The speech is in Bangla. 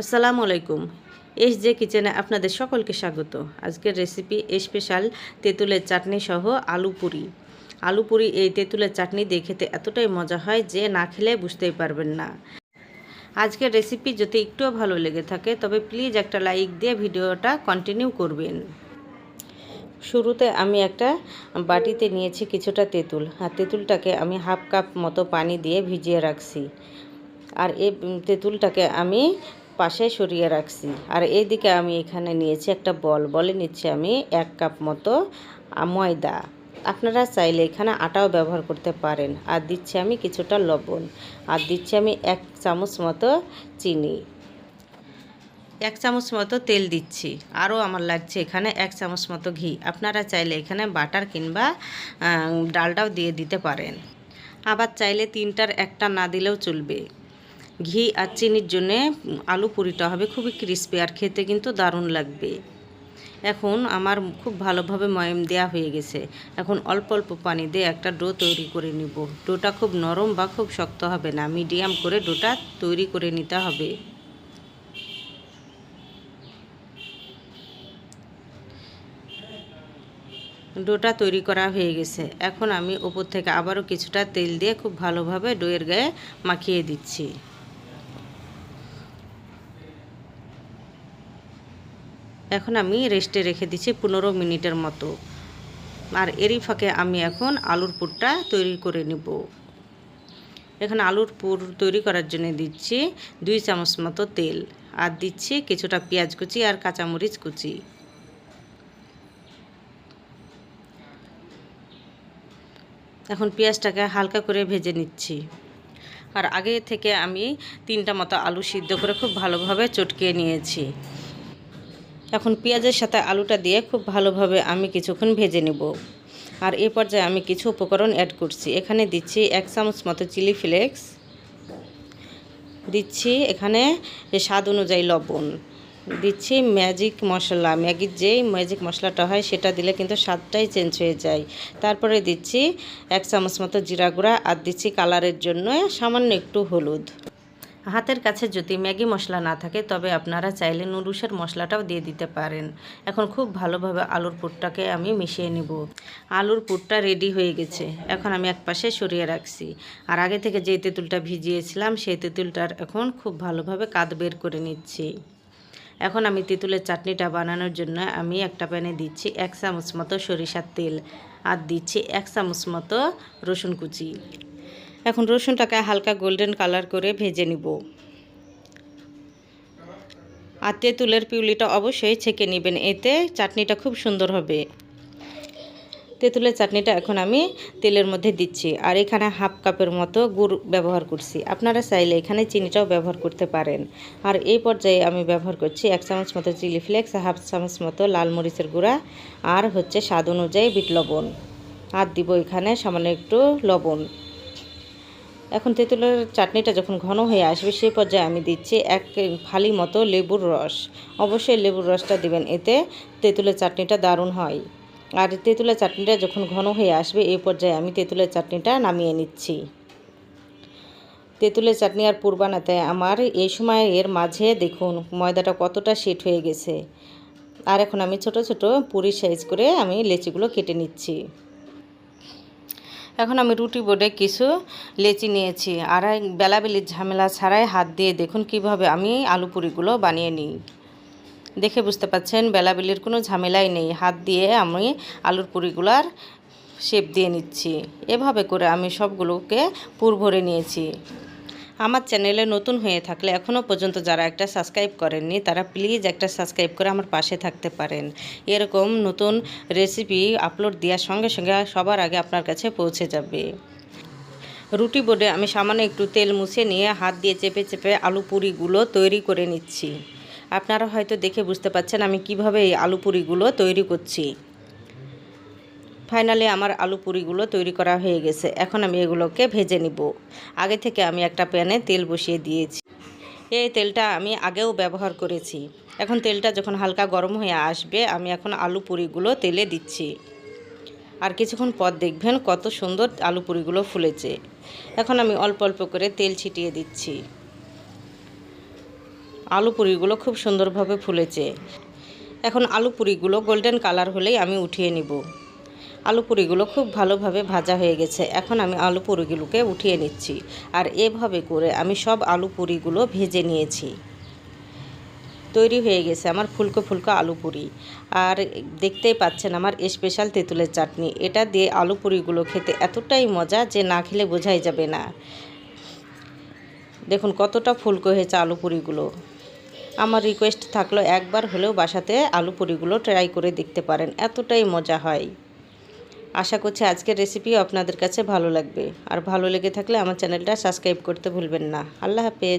আসসালামু আলাইকুম। এস জে কিচেনে আপনাদের সকলকে স্বাগত। আজকের রেসিপি স্পেশাল তেঁতুলের চাটনি সহ আলু পুরি। আলু পুরি এই তেঁতুলের চাটনি দিয়ে খেতে এতটাই মজা হয় যে না খেলে বুঝতেই পারবেন না। আজকের রেসিপি যদি একটুও ভালো লেগে থাকে, তবে প্লিজ একটা লাইক দিয়ে ভিডিওটা কন্টিনিউ করবেন। শুরুতে আমি একটা বাটিতে নিয়েছি কিছুটা তেঁতুল। আর তেঁতুলটাকে আমি হাফ কাপ মতো পানি দিয়ে ভিজিয়ে রাখছি। আর এই তেঁতুলটাকে আমি পাশে সরিয়ে রাখছি। আর এইদিকে আমি এখানে নিয়েছি একটা বল। বলে নিচ্ছি আমি এক কাপ মতো ময়দা। আপনারা চাইলে এখানে আটাও ব্যবহার করতে পারেন। আর দিচ্ছি আমি কিছুটা লবণ। আর দিচ্ছি আমি এক চামচ মতো চিনি। এক চামচ মতো তেল দিচ্ছি। আরও আমার লাগছে এখানে এক চামচ মতো ঘি। আপনারা চাইলে এখানে বাটার কিংবা ডালটাও দিয়ে দিতে পারেন। আবার চাইলে তিনটার একটা না দিলেও চলবে। ঘি আর চিনির জন্যে আলু পুরিটা হবে, খুবই ক্রিস্পি আর খেতে কিন্তু দারুণ লাগবে। এখন আমার খুব ভালোভাবে ময়ম দেওয়া হয়ে গেছে। এখন অল্প অল্প পানি দিয়ে একটা ডো তৈরি করে নিব। ডোটা খুব নরম বা খুব শক্ত হবে না, মিডিয়াম করে ডোটা তৈরি করে নিতে হবে। ডোটা তৈরি করা হয়ে গেছে। এখন আমি ওপর থেকে আবারও কিছুটা তেল দিয়ে খুব ভালোভাবে ডোয়ের গায়ে মাখিয়ে দিচ্ছি। এখন আমি রেস্টে রেখে দিচ্ছি পনেরো মিনিটের মতো। আর এরই ফাঁকে আমি এখন আলুর পুরটা তৈরি করে নেব। এখানে আলুর পুর তৈরি করার জন্য দিচ্ছি দুই চামচ মতো তেল আর দিচ্ছি কিছুটা পেঁয়াজ কুচি আর কাঁচামরিচ কুচি। এখন পেঁয়াজটাকে হালকা করে ভেজে নিচ্ছি। আর আগে থেকে আমি তিনটা মতো আলু সিদ্ধ করে খুব ভালোভাবে চটকিয়ে নিয়েছি। এখন পেঁয়াজের সাথে আলুটা দিয়ে খুব ভালোভাবে আমি কিছুক্ষণ ভেজে নেব। আর এ পর্যায়ে আমি কিছু উপকরণ অ্যাড করছি। এখানে দিচ্ছি এক চামচ মতো চিলি ফ্লেক্স। দিচ্ছি এখানে স্বাদ অনুযায়ী লবণ। দিচ্ছি ম্যাজিক মশলা। ম্যাগির যেই ম্যাজিক মশলাটা হয় সেটা দিলে কিন্তু স্বাদটাই চেঞ্জ হয়ে যায়। তারপরে দিচ্ছি এক চামচ মতো জিরা গুঁড়া আর দিচ্ছি কালারের জন্য সামান্য একটু হলুদ। হাতের কাছে যদি ম্যাগি মশলা না থাকে, তবে আপনারা চাইলে নুডলসের মশলাটাও দিয়ে দিতে পারেন। এখন খুব ভালোভাবে আলুর পুরটাকে আমি মিশিয়ে নিব। আলুর পুরটা রেডি হয়ে গেছে। এখন আমি এক পাশে সরিয়ে রাখছি। আর আগে থেকে যে তেঁতুলটা ভিজিয়েছিলাম, সেই তেঁতুলটার এখন খুব ভালোভাবে কাদ বের করে নিচ্ছি। এখন আমি তেঁতুলের চাটনিটা বানানোর জন্য আমি একটা প্যানে দিচ্ছি এক চামচ মতো সরিষার তেল। আর দিচ্ছি এক চামচ মতো রসুন কুচি। এখন রসুনটাকে হালকা গোল্ডেন কালার করে ভেজে নিব। আর তেঁতুলের পিউলিটা অবশ্যই ছেঁকে নেবেন, এতে চাটনিটা খুব সুন্দর হবে। তেঁতুলের চাটনিটা এখন আমি তেলের মধ্যে দিচ্ছি, আর এখানে হাফ কাপের মতো গুড় ব্যবহার করছি। আপনারা চাইলে এখানে চিনিটাও ব্যবহার করতে পারেন। আর এই পর্যায়ে আমি ব্যবহার করছি এক চামচ মতো চিলি ফ্লেক্স, হাফ চামচ মতো লাল মরিচের গুঁড়া, আর হচ্ছে স্বাদ অনুযায়ী বিট লবণ। আর দিব এখানে সামান্য একটু লবণ। এখন তেঁতুলের চাটনিটা যখন ঘন হয়ে আসবে সেই পর্যায়ে আমি দিচ্ছি এক ফালি মতো লেবুর রস। অবশ্যই লেবুর রসটা দিবেন, এতে তেঁতুলের চাটনিটা দারুণ হয়। আর তেঁতুলের চাটনিটা যখন ঘন হয়ে আসবে এই পর্যায়ে আমি তেঁতুলের চাটনিটা নামিয়ে নিচ্ছি। তেঁতুলের চাটনি আর পুর বানাতে আমার এই সময় এর মাঝে দেখুন ময়দাটা কতটা সেট হয়ে গেছে। আর এখন আমি ছোট ছোট পুরি সাইজ করে আমি লেচিগুলো কেটে নিচ্ছি। এখন আমি রুটি বোর্ডে কিছু লেচি নিয়েছি। আর বেলাবেলির ঝামেলা ছাড়াই হাত দিয়ে দেখুন কীভাবে আমি আলু পুরিগুলো বানিয়ে নিই। দেখে বুঝতে পাচ্ছেন বেলাবেলির কোনো ঝামেলাই নেই। হাত দিয়ে আমি আলুর পুরিগুলার শেপ দিয়ে নিচ্ছি। এভাবে করে আমি সবগুলোকে পুর ভরে নিয়েছি। আমার চ্যানেলে নতুন হয়ে থাকলে এখনও পর্যন্ত যারা একটা সাবস্ক্রাইব করেননি, তারা প্লিজ একটা সাবস্ক্রাইব করে আমার পাশে থাকতে পারেন। এরকম নতুন রেসিপি আপলোড দেওয়ার সঙ্গে সঙ্গে সবার আগে আপনার কাছে পৌঁছে যাবে। রুটি বোর্ডে আমি সামান্য একটু তেল মুছে নিয়ে হাত দিয়ে চেপে চেপে আলু পুরিগুলো তৈরি করে নিচ্ছি। আপনারা হয়তো দেখে বুঝতে পাচ্ছেন আমি কীভাবে এই আলু পুরিগুলো তৈরি করছি। ফাইনালি আমার আলু পুরিগুলো তৈরি করা হয়ে গেছে। এখন আমি এগুলোকে ভেজে নিব। আগে থেকে আমি একটা প্যানে তেল বসিয়ে দিয়েছি। এই তেলটা আমি আগেও ব্যবহার করেছি। এখন তেলটা যখন হালকা গরম হয়ে আসবে, আমি এখন আলু পুরিগুলো তেলে দিচ্ছি। আর কিছুক্ষণ পর দেখবেন কত সুন্দর আলু পুরিগুলো ফুলেছে। এখন আমি অল্প অল্প করে তেল ছিটিয়ে দিচ্ছি। আলু পুরিগুলো খুব সুন্দরভাবে ফুলেছে। এখন আলু পুরিগুলো গোল্ডেন কালার হলেই আমি উঠিয়ে নিব। আলু পুরিগুলো খুব ভালোভাবে ভাজা হয়ে গেছে। এখন আমি আলু পুরিগুলোকে উঠিয়ে নিচ্ছি। আর এভাবে করে আমি সব আলু পুরিগুলো ভেজে নিয়েছি। তৈরি হয়ে গেছে আমার ফুলকো ফুলকো আলু পুরি। আর দেখতেই পাচ্ছেন আমার স্পেশাল তেঁতুলের চাটনি। এটা দিয়ে আলু পুরিগুলো খেতে এতটাই মজা যে না খেলে বোঝাই যাবে না। দেখুন কতটা ফুলকো হয়েছে আলু পুরিগুলো। আমার রিকোয়েস্ট থাকল একবার হলেও বাসাতে আলু পুরিগুলো ট্রাই করে দেখতে পারেন। এতটাই মজা হয়। আশা করছি আজকের রেসিপি আপনাদের কাছে ভালো লাগবে। আর ভালো লেগে থাকলে আমার চ্যানেলটা সাবস্ক্রাইব করতে ভুলবেন না। আল্লাহ হাফেজ।